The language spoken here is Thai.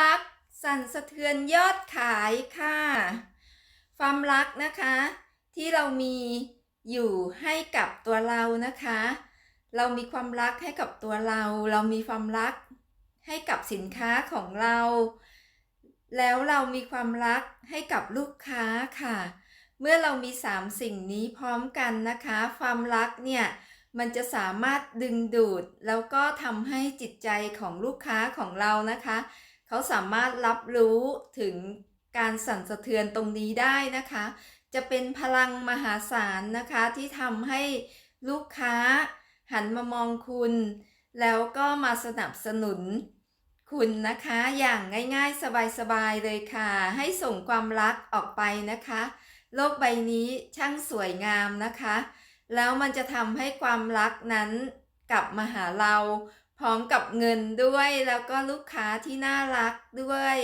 รัก สั่นสะเทือนยอดขายค่ะ ความรักนะคะ ที่เรามีอยู่ให้กับตัวเรานะคะ เรามีความรักให้กับตัวเรา เรามีความรักให้กับสินค้าของเรา แล้วเรามีความรักให้กับลูกค้าค่ะ เมื่อเรามีสามสิ่งนี้พร้อมกันนะคะ ความรักเนี่ยมันจะสามารถดึงดูดแล้วก็ทำให้จิตใจของลูกค้าของเรานะคะ เขาสามารถรับรู้ถึงการสั่นสะเทือนตรงนี้ได้นะคะ จะเป็นพลังมหาศาลนะคะที่ทำให้ลูกค้าหันมามองคุณ แล้วก็มาสนับสนุนคุณนะคะอย่างง่ายๆ สบายๆเลยค่ะ ให้ส่งความรักออกไปนะคะ โลกใบนี้ช่างสวยงามนะคะ แล้วมันจะทำให้ความรักนั้นกลับมาหาเรา พร้อมกับเงินด้วยแล้วก็ลูกค้าที่น่ารักด้วย